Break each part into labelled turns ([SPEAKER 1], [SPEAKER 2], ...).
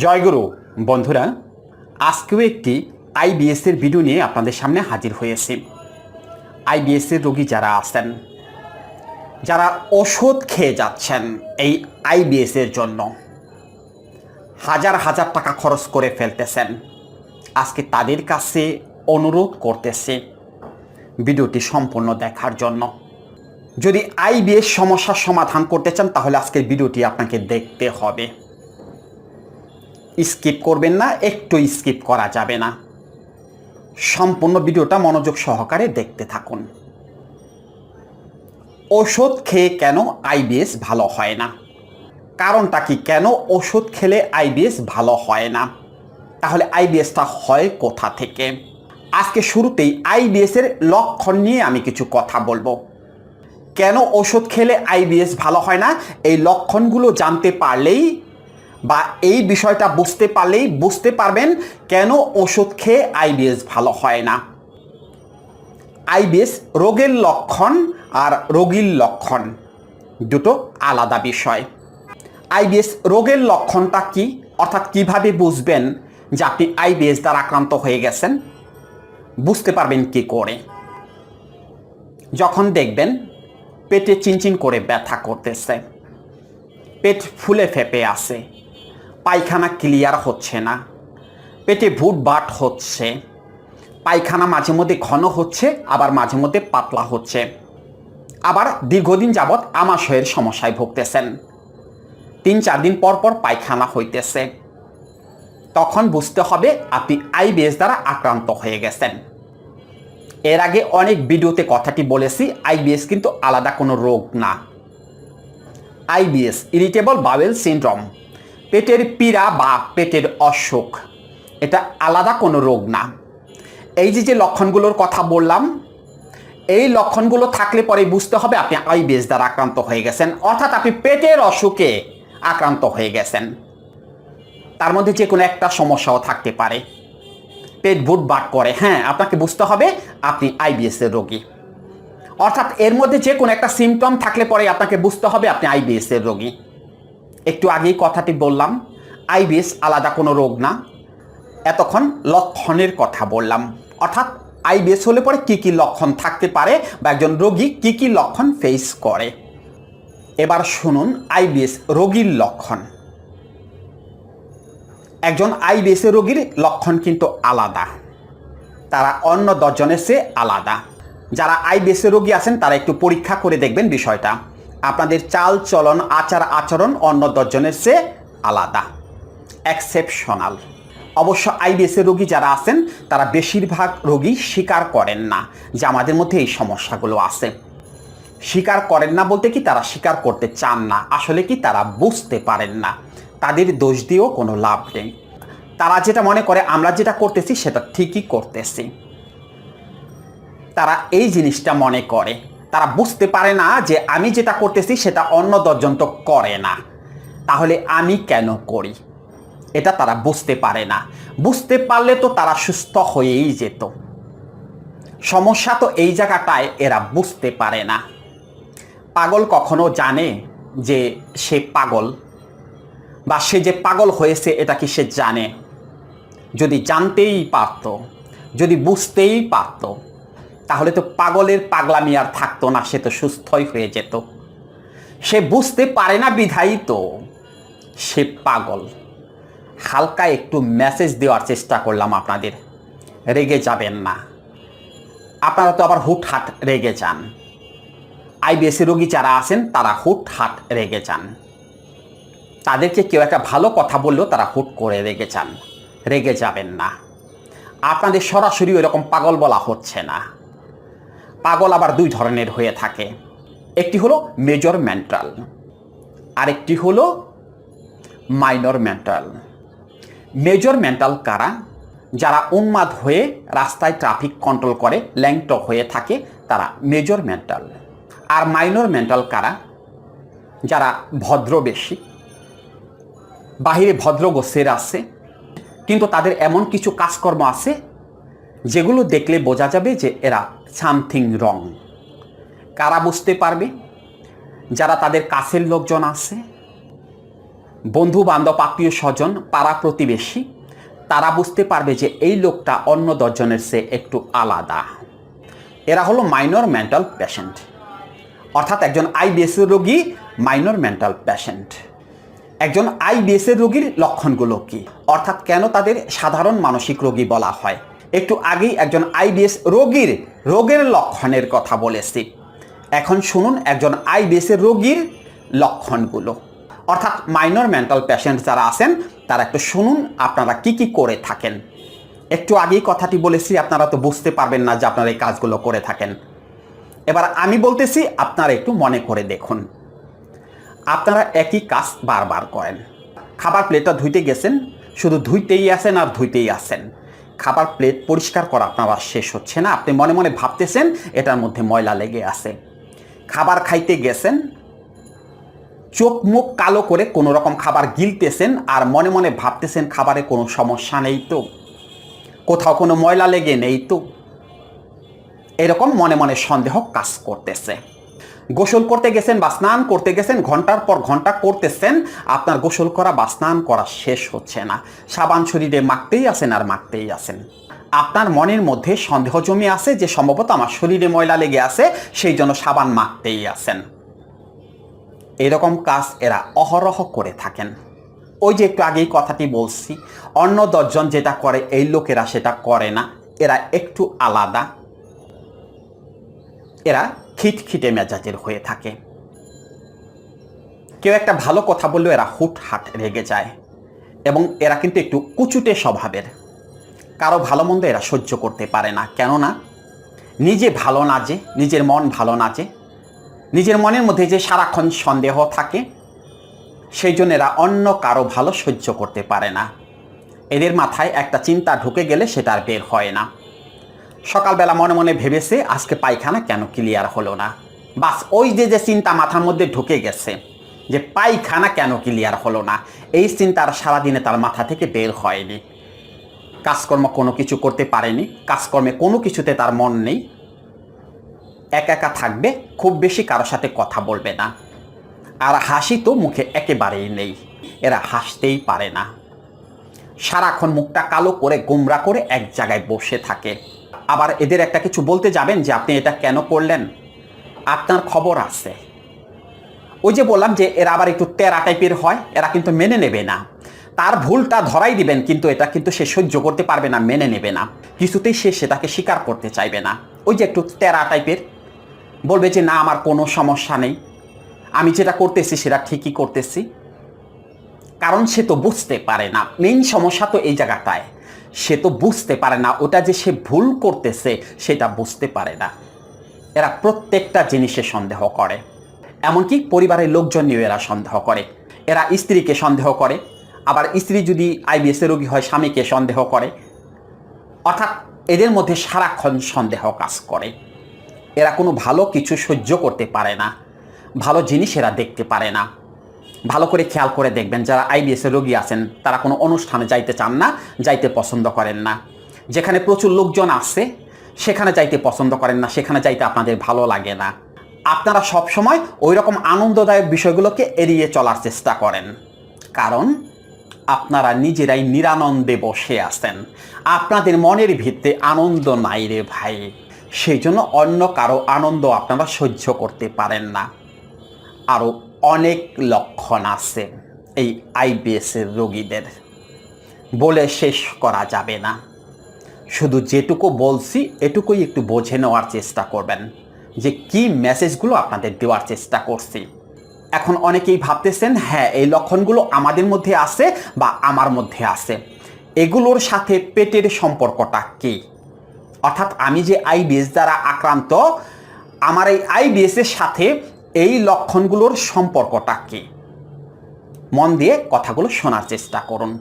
[SPEAKER 1] জয়গুরু, বন্ধুরা, আজকেও একটি আইবিএসের ভিডিও নিয়ে আপনাদের সামনে হাজির হয়েছি। আইবিএসের রোগী যারা আছেন, যারা ওষুধ খেয়ে যাচ্ছেন এই আইবিএসের জন্য, হাজার হাজার টাকা খরচ করে ফেলতেছেন। আজকে তাদের কাছে অনুরোধ করতেছে ভিডিওটি সম্পূর্ণ দেখার জন্য। যদি আইবিএস সমস্যার সমাধান করতে চান, তাহলে আজকের ভিডিওটি আপনাকে দেখতে হবে। স্কিপ করবেন না, একটু স্কিপ করা যাবে না। সম্পূর্ণ ভিডিওটা মনোযোগ সহকারে দেখতে থাকুন। ওষুধ খেয়ে কেন আইবিএস ভালো হয় না? কারণটা কি কেন ওষুধ খেলে আইবিএস ভালো হয় না? তাহলে আইবিএসটা হয় কোথা থেকে? আজকে শুরুতেই আইবিএস এর লক্ষণ নিয়ে আমি কিছু কথা বলব। কেন ওষুধ খেলে আইবিএস ভালো হয় না? এই লক্ষণগুলো জানতে পারলেই বা এই বিষয়টা বুঝতে পারলেই বুঝতে পারবেন কেন ওষুধ খেয়ে আইবিএস ভালো হয় না। আইবিএস রোগের লক্ষণ আর রোগীর লক্ষণ দুটো আলাদা বিষয়। আইবিএস রোগের লক্ষণটা কি? অর্থাৎ কীভাবে বুঝবেন যে আপনি আইবিএস দ্বারা আক্রান্ত হয়ে গেছেন? বুঝতে পারবেন কি করে? যখন দেখবেন পেটে চিনচিন করে ব্যথা করতেছে, পেট ফুলে ফেপে আসে পায়খানা ক্লিয়ার হচ্ছে না, পেটে ভুট বাট হচ্ছে, পায়খানা মাঝে মধ্যে ঘন হচ্ছে, আবার মাঝে মধ্যে পাতলা হচ্ছে। আবার দীর্ঘদিন যাবৎ আমাশয়ের সমস্যায় ভুগতেছেন। তিন চার দিন পর পর পায়খানা হইতেছে। তখন বুঝতে হবে আপনি আইবিএস দ্বারা আক্রান্ত হয়ে গেছেন। এর আগে অনেক ভিডিওতে কথাটি বলেছি, আইবিএস কিন্তু আলাদা কোনো রোগ না। IBS, irritable bowel syndrome. পেটের পীড়া বা পেটের অসুখ, এটা আলাদা কোনো রোগ না। এই যে যে লক্ষণগুলোর কথা বললাম, এই লক্ষণগুলো থাকলে পরে বুঝতে হবে আপনি আই আইবিএস দ্বারা আক্রান্ত হয়ে গেছেন, অর্থাৎ আপনি পেটের অসুখে আক্রান্ত হয়ে গেছেন। তার মধ্যে যে কোনো একটা সমস্যাও থাকতে পারে। পেট বুট বাট করে হ্যাঁ আপনাকে বুঝতে হবে আপনি আইবিএস এর রোগী। অর্থাৎ এর মধ্যে যে কোনো একটা সিমটম থাকলে পরে আপনাকে বুঝতে হবে আপনি আইবিএস এর রোগী। একটু আগেই কথাটি বললাম, আইবিএস আলাদা কোনো রোগ না। এতক্ষণ লক্ষণের কথা বললাম। অর্থাৎ আইবিএস হলে পরে কি কি লক্ষণ থাকতে পারে বা একজন রোগী কি কি লক্ষণ ফেস করে। এবার শুনুন আইবিএস রোগীর লক্ষণ। একজন আইবিএস রোগীর লক্ষণ কিন্তু আলাদা। তারা অন্য দশজনের চেয়ে আলাদা। যারা আইবিএস রোগী আছেন তারা একটু পরীক্ষা করে দেখবেন বিষয়টা। আপনাদের চাল চলন, আচার আচরণ অন্য দশজনের চেয়ে আলাদা। এক্সেপশনাল অবশ্য আইবিএস রোগী যারা আছেন, তারা বেশিরভাগ রোগী স্বীকার করেন না যে আমাদের মধ্যে এই সমস্যাগুলো আছে। স্বীকার করেন না বলতে কি তারা স্বীকার করতে চান না? আসলে কি তারা বুঝতে পারেন না? তাদের দোষ দিয়েও কোনো লাভ নেই। তারা যেটা মনে করে, আমরা যেটা করতেছি সেটা ঠিকই করতেছি। তারা এই জিনিসটা মনে করে। তারা বুঝতে পারে না যে আমি যেটা করতেছি সেটা অন্য দশজন তো করে না। তাহলে আমি কেন করি? এটা তারা বুঝতে পারে না। বুঝতে পারলে তো তারা সুস্থ হয়েই যেত। সমস্যা তো এই জায়গাটায় এরা বুঝতে পারে না। পাগল কখনো জানে যে সে পাগল? বা সে যে পাগল হয়েছে, এটা কি সে জানে? যদি জানতেই পারত, যদি বুঝতেই পারত তাহলে তো পাগলের পাগলামি আর থাকতো না, সে তো সুস্থই হয়ে যেত। সে বুঝতে পারে না বিধায়ী তো সে পাগল। হালকা একটু মেসেজ দেওয়ার চেষ্টা করলাম আপনাদের। রেগে যাবেন না। আপনারা তো আবার হুটহাট রেগে যান। আইবিএসি রোগী যারা আছেন, তারা হুটহাট রেগে যান। তাদেরকে কেউ একটা ভালো কথা বললেও তারা হুট করে রেগে যান। রেগে যাবেন না। আপনাদের সরাসরি এরকম পাগল বলা হচ্ছে না। পাগল আবার দুই ধরনের হয়ে থাকে। একটি হলো মেজর মেন্টাল আরেকটি হলো মাইনর মেন্টাল মেজর মেন্টাল কারা? যারা উন্মাদ হয়ে রাস্তায় ট্রাফিক কন্ট্রোল করে ল্যাংট হয়ে থাকে, তারা মেজর মেন্টাল আর মাইনর মেন্টাল কারা? যারা ভদ্র বেশি, বাহিরে ভদ্র গোছের আছে, কিন্তু তাদের এমন কিছু কাজকর্ম আছে, যেগুলো দেখলে বোঝা যাবে যে এরা সামথিং রং। কারা বুঝতে পারবে? যারা তাদের কাছের লোকজন আছে বন্ধু বান্ধব আত্মীয় স্বজন পাড়া প্রতিবেশী, তারা বুঝতে পারবে যে এই লোকটা অন্য দশজনের চেয়ে একটু আলাদা। এরা হলো মাইনর মেন্টাল পেশেন্ট অর্থাৎ একজন আইবিএস রোগী মাইনর মেন্টাল পেশেন্ট একজন আইবিএস এর রোগীর লক্ষণগুলো কি? অর্থাৎ কেন তাদের সাধারণ মানসিক রোগী বলা হয়? একটু আগেই একজন আইবিএস রোগীর রোগের লক্ষণের কথা বলেছি। এখন শুনুন একজন আইবিএস এর রোগীর লক্ষণগুলো। অর্থাৎ মাইনর মেন্টাল পেশেন্ট যারা আছেন, তারা একটু শুনুন আপনারা কি কি করে থাকেন। একটু আগেই কথাটি বলেছি, আপনারা তো বুঝতে পারবেন না যে আপনারা এই কাজগুলো করে থাকেন। এবার আমি বলতেছি, আপনারা একটু মনে করে দেখুন। আপনারা একই কাজ বারবার করেন। খাবার প্লেটটা ধুইতে গেছেন, শুধু ধুইতেই আসেন আর ধুইতেই আসেন খাবার প্লেট পরিষ্কার করা আপনার শেষ হচ্ছে না। আপনি মনে মনে ভাবতেছেন, এটার মধ্যে ময়লা লেগে আছে। খাবার খাইতে গেছেন, চোখ মুখ কালো করে কোনো রকম খাবার গিলতেছেন আর মনে মনে ভাবতেছেন খাবারে কোনো সমস্যা নেই তো। কোথাও কোনো ময়লা লেগে নেই তো। এরকম মনে মনে সন্দেহ কাজ করতেছে। গোসল করতে গেছেন বা স্নান করতে গেছেন, ঘণ্টার পর ঘণ্টা করতেছেন, আপনার গোসল করা বা স্নান করা শেষ হচ্ছে না। সাবান শরীরে মাখতেই আছেন আর মাখতেই আছেন। আপনার মনের মধ্যে সন্দেহ জমে আছে যে সম্ভবত আমার শরীরে ময়লা লেগে আছে, সেই জন্য সাবান মাখতেই আছেন। এরকম কাজ এরা অহরহ করে থাকেন। ওই যে একটু আগেই কথাটি বলছি, অন্য দশজন যেটা করে, এই লোকেরা সেটা করে না। এরা একটু আলাদা। এরা খিটখিটে মেজাজের হয়ে থাকে। কেউ একটা ভালো কথা বললেও এরা হুটহাট রেগে যায় এবং এরা কিন্তু একটু কুচুটে স্বভাবের। কারও ভালো মন্দ এরা সহ্য করতে পারে না। কেননা নিজে ভালো না যে, নিজের মন ভালো না যে, নিজের মনের মধ্যে যে সারাক্ষণ সন্দেহ থাকে, সেই জন্য এরা অন্য কারও ভালো সহ্য করতে পারে না। এদের মাথায় একটা চিন্তা ঢুকে গেলে সেটা আর বের হয় না। সকালবেলা মনে মনে ভেবেছে, আজকে পায়খানা কেন ক্লিয়ার হলো না? বাস, ওই যে যে চিন্তা মাথার মধ্যে ঢুকে গেছে, যে পায়খানা কেন ক্লিয়ার হলো না? এই চিন্তার সারাদিনে তার মাথা থেকে বের হয়নি। কাজকর্ম কোনো কিছু করতে পারেনি, কাজকর্মে কোনো কিছুতে তার মন নেই। একা একা থাকবে, খুব বেশি কারোর সাথে কথা বলবে না। আর হাসি তো মুখে একেবারেই নেই, এরা হাসতেই পারে না। সারাক্ষণ মুখটা কালো করে, গোমরা করে এক জায়গায় বসে থাকে। আবার এদের একটা কিছু বলতে যাবেন যে আপনি এটা কেন করলেন। আপনার খবর আছে। ওই যে বললাম যে এরা আবার একটু টেরা টাইপের হয়, এরা কিন্তু মেনে নেবে না। তার ভুলটা ধরাই দিবেন, কিন্তু এটা কিন্তু সে সহ্য করতে পারবে না, মেনে নেবে না। কিছুতেই সে সেটাকে স্বীকার করতে চাইবে না। ওই যে একটু টেরা টাইপের, বলবে যে, না, আমার কোনো সমস্যা নেই। আমি যেটা করতেছি, সেটা ঠিকই করতেছি। কারণ সে তো বুঝতে পারে না। মেইন সমস্যা তো এই জায়গাটায়। সে তো বুঝতে পারে না। ওটা যে সে ভুল করতেছে, সেটা বুঝতে পারে না। এরা প্রত্যেকটা জিনিসে সন্দেহ করে। এমনকি পরিবারের লোকজন নিয়েও এরা সন্দেহ করে। এরা স্ত্রীকে সন্দেহ করে। আবার স্ত্রী যদি আইবিএসের রোগী হয়, স্বামীকে সন্দেহ করে। অর্থাৎ এদের মধ্যে সারাক্ষণ সন্দেহ কাজ করে। এরা কোনো ভালো কিছু সহ্য করতে পারে না। ভালো জিনিস এরা দেখতে পারে না। ভালো করে খেয়াল করে দেখবেন যারা আইবিএস এর রোগী আছেন, তারা কোনো অনুষ্ঠানে যাইতে চান না, যাইতে পছন্দ করেন না। যেখানে প্রচুর লোকজন আসে, সেখানে যাইতে পছন্দ করেন না, সেখানে যাইতে আপনাদের ভালো লাগে না। আপনারা সব সময় ওই রকম আনন্দদায়ক বিষয়গুলোকে এড়িয়ে চলার চেষ্টা করেন। কারণ আপনারা নিজেরাই নিরানন্দে বসে আছেন। আপনাদের মনের ভিত্তে আনন্দ নাই রে ভাই। সেই জন্য অন্য কারও আনন্দ আপনারা সহ্য করতে পারেন না। আরও অনেক লক্ষণ আছে এই আইবিএসের রোগীদের। বলে শেষ করা যাবে না। শুধু যেটুকু বলছি, এটুকুই একটু বোঝে নেওয়ার চেষ্টা করবেন যে কি মেসেজগুলো আপনাদের দেওয়ার চেষ্টা করছি। এখন অনেকেই ভাবতেছেন হ্যাঁ এই লক্ষণগুলো আমাদের মধ্যে আছে বা আমার মধ্যে আছে। এগুলোর সাথে পেটের সম্পর্কটা কী? অর্থাৎ আমি যে আইবিএস দ্বারা আক্রান্ত, আমার এই আইবিএস এর সাথে এই লক্ষণগুলোর সম্পর্কটা কি? মন দিয়ে কথাগুলো শোনার চেষ্টা করুন।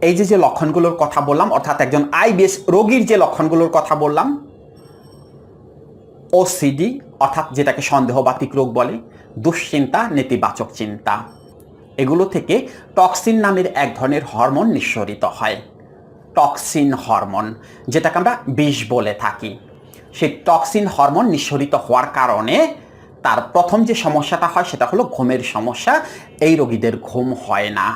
[SPEAKER 1] এই যে যে লক্ষণগুলোর কথা বললাম, অর্থাৎ একজন আইবিএস রোগীর যে লক্ষণগুলোর কথা বললাম ওসিডি অর্থাৎ যেটাকে সন্দেহবাতিক রোগ বলে, দুশ্চিন্তা, নেতিবাচক চিন্তা, এগুলো থেকে টক্সিন নামের এক ধরনের হরমোন নিঃসরিত হয়। টক্সিন হরমোন, যেটাকে আমরা বিষ বলে থাকি। সেই টক্সিন হরমোন নিঃসরিত হওয়ার কারণে তার প্রথম যে সমস্যাটা হয় সেটা হলো ঘুমের সমস্যা। এই রোগীদের ঘুম হয় না।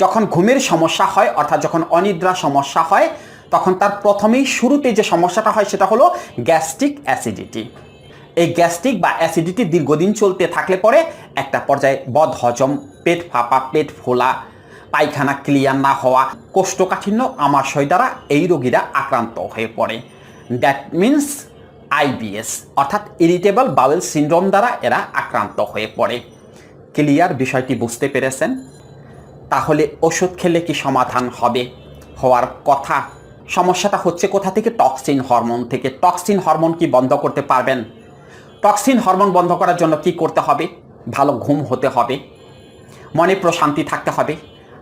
[SPEAKER 1] যখন ঘুমের সমস্যা হয়, অর্থাৎ যখন অনিদ্রা সমস্যা হয়, তখন তার প্রথমেই শুরুতে যে সমস্যাটা হয় সেটা হলো গ্যাস্ট্রিক অ্যাসিডিটি। এই গ্যাস্ট্রিক বা অ্যাসিডিটি দীর্ঘদিন চলতে থাকলে পরে একটা পর্যায়ে বদ হজম পেট ফাঁপা, পেট ফোলা, পায়খানা ক্লিয়ার না হওয়া, কোষ্ঠকাঠিন্য, আমাশয় দ্বারা এই রোগীরা আক্রান্ত হয়ে পড়ে। দ্যাট মিন্স আইবিএস, অর্থাৎ ইরিটেবল বাউল সিন্ড্রোম দ্বারা এরা আক্রান্ত হয়ে পড়ে। ক্লিয়ার বিষয়টি বুঝতে পেরেছেন? তাহলে ওষুধ খেলে কি সমাধান হবে? হওয়ার কথা। সমস্যাটা হচ্ছে কোথা থেকে? টক্সিন হরমোন থেকে। টক্সিন হরমোন কি বন্ধ করতে পারবেন? টক্সিন হরমোন বন্ধ করার জন্য কি করতে হবে? ভালো ঘুম হতে হবে। মনে প্রশান্তি থাকতে হবে।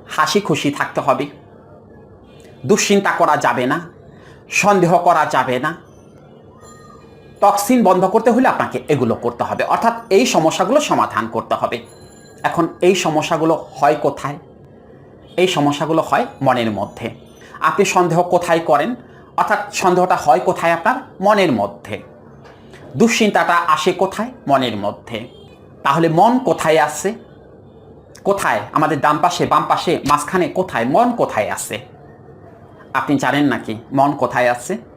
[SPEAKER 1] হাসি খুশি থাকতে হবে। দুশ্চিন্তা করা যাবে না। সন্দেহ করা যাবে না। টক্সিন বন্ধ করতে হলে আপনাকে এগুলো করতে হবে। অর্থাৎ এই সমস্যাগুলো সমাধান করতে হবে। এখন এই সমস্যাগুলো হয় কোথায়? এই সমস্যাগুলো হয় মনের মধ্যে। আপনি সন্দেহ কোথায় করেন? অর্থাৎ সন্দেহটা হয় কোথায় আপনার? মনের মধ্যে। দুশ্চিন্তাটা আসে কোথায়? মনের মধ্যে। তাহলে মন কোথায় আছে? কোথায়? আমাদের ডান পাশে, বাম পাশে, মাঝখানে কোথায়? মন কোথায় আছে? আপনি জানেন নাকি মন কোথায় আছে?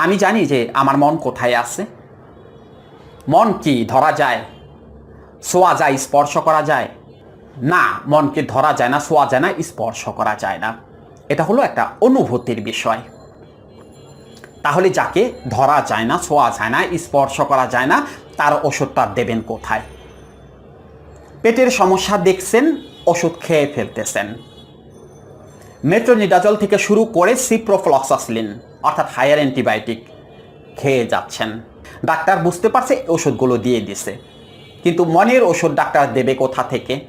[SPEAKER 1] আমি জানি যে আমার মন কোথায় আছে। মন কি ধরা যায়? ছোঁয়া যায়, স্পর্শ করা যায়? না, মনকে ধরা যায় না ছোঁয়া যায় না, স্পর্শ করা যায় না। এটা হলো একটা অনুভূতির বিষয়। তাহলে যাকে ধরা যায় না ছোঁয়া যায় না, স্পর্শ করা যায় না, তার ওষুধটা দেবেন কোথায়? পেটের সমস্যা দেখছেন, ওষুধ খেয়ে ফেলতেছেন। মেট্রোনিডাজল থেকে শুরু করে সিপ্রোফ্লক্সাসলিন অর্থাৎ হায়ার অ্যান্টিবায়োটিক, খেয়ে যাচ্ছেন। ডাক্তার বুঝতে পারছে ওষুধগুলো দিয়ে দিছে। কিন্তু মনের ওষুধ ডাক্তার দেবে কোথা থেকে?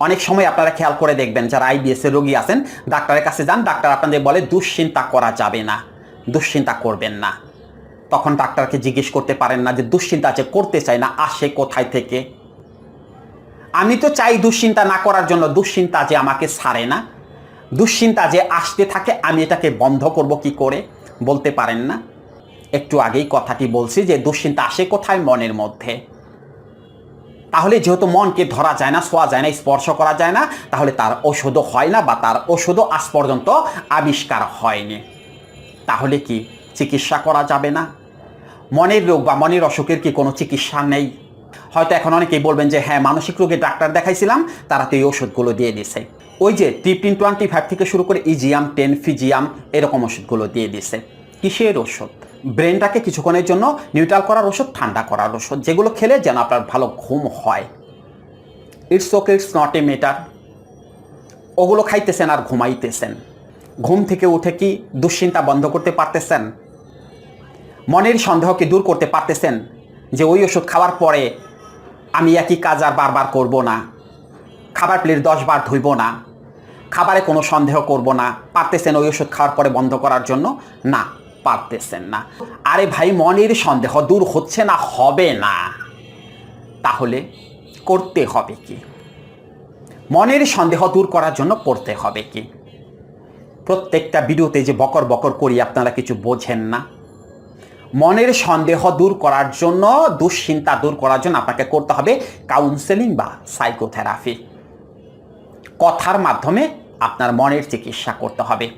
[SPEAKER 1] অনেক সময় আপনারা খেয়াল করে দেখবেন, যারা আইবিএসের রোগী আছেন, ডাক্তারের কাছে যান, ডাক্তার আপনাদের বলে, দুশ্চিন্তা করা যাবে না, দুশ্চিন্তা করবেন না। তখন ডাক্তারকে জিজ্ঞেস করতে পারেন না যে, দুশ্চিন্তা যে করতে চাই না আসে কোথায় থেকে? আমি তো চাই দুশ্চিন্তা না করার জন্য, দুশ্চিন্তা যে আমাকে ছাড়ে না। দুশ্চিন্তা যে আসতে থাকে, আমি এটাকে বন্ধ করব কি করে? বলতে পারেন না। একটু আগেই কথাটি বলছি যে দুশ্চিন্তা আসে কোথায়? মনের মধ্যে। তাহলে যেহেতু মনকে ধরা যায় না, শোয়া যায় না, স্পর্শ করা যায় না, তাহলে তার ওষুধও হয় না বা তার ওষুধও আজ পর্যন্ত আবিষ্কার হয়নি। তাহলে কি চিকিৎসা করা যাবে না? মনের রোগ বা মনের অসুখের কি কোনো চিকিৎসা নেই? হয়তো এখন অনেকেই বলবেন যে হ্যাঁ মানসিক রোগে ডাক্তার দেখাইছিলাম, তারা তো এই ওষুধগুলো দিয়ে দিছে। ওই যে ট্রিপটিন টোয়েন্টি ফাইভ থেকে শুরু করে ইজিয়াম টেন ফিজিয়াম এরকম ওষুধগুলো দিয়ে দিছে। কিসের ওষুধ? ব্রেনটাকে কিছুক্ষণের জন্য নিউট্রাল করার ওষুধ, ঠান্ডা করার ওষুধ, যেগুলো খেলে যেন আপনার ভালো ঘুম হয়। It's okay it's not a matter ওগুলো খাইতেছেন আর ঘুমাইতেছেন। ঘুম থেকে উঠে কি দুশ্চিন্তা বন্ধ করতে পারতেছেন? মনের সন্দেহকে দূর করতে পারতেছেন? যে ওই ওষুধ খাওয়ার পরে আমি একই কাজ আর বারবার করব না। খাবার প্লেট দশ বার ধুইব না। খাবারে কোনো সন্দেহ করব না। পারতেছেন ওই ওষুধ খাওয়ার পরে বন্ধ করার জন্য? না, পারতেছেন না। আরে ভাই, মনের সন্দেহ দূর হচ্ছে না, হবে না। তাহলে করতে হবে কি? মনের সন্দেহ দূর করার জন্য করতে হবে কি? প্রত্যেকটা ভিডিওতে যে বকর বকর করি, আপনারা কিছু বোঝেন না। মনের সন্দেহ দূর করার জন্য, দুশ্চিন্তা দূর করার জন্য আপনাকে করতে হবে কাউন্সেলিং বা সাইকোথেরাপি কথার মাধ্যমে আপনার মনের চিকিৎসা করতে হবে।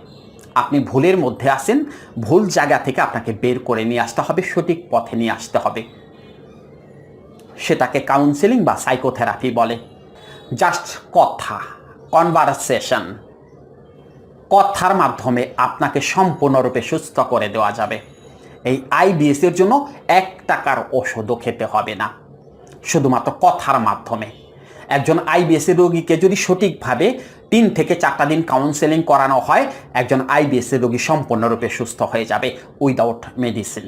[SPEAKER 1] আপনি ভুলের মধ্যে আসেন ভুল জায়গা থেকে আপনাকে বের করে নিয়ে আসতে হবে, সঠিক পথে নিয়ে আসতে হবে। সেটাকে কাউন্সেলিং বা সাইকোথেরাপি বলে। জাস্ট কথা কনভারসেশন কথার মাধ্যমে আপনাকে সম্পূর্ণরূপে সুস্থ করে দেওয়া যাবে। এই আইবিএস এর জন্য এক টাকার ওষুধও খেতে হবে না। শুধুমাত্র কথার মাধ্যমে। একজন আইবিএসএ রোগীকে যদি সঠিকভাবে তিন থেকে চারটা দিন কাউন্সেলিং করানো হয়, একজন আইবিএসএ রোগী সম্পূর্ণরূপে সুস্থ হয়ে যাবে উইদাউট মেডিসিন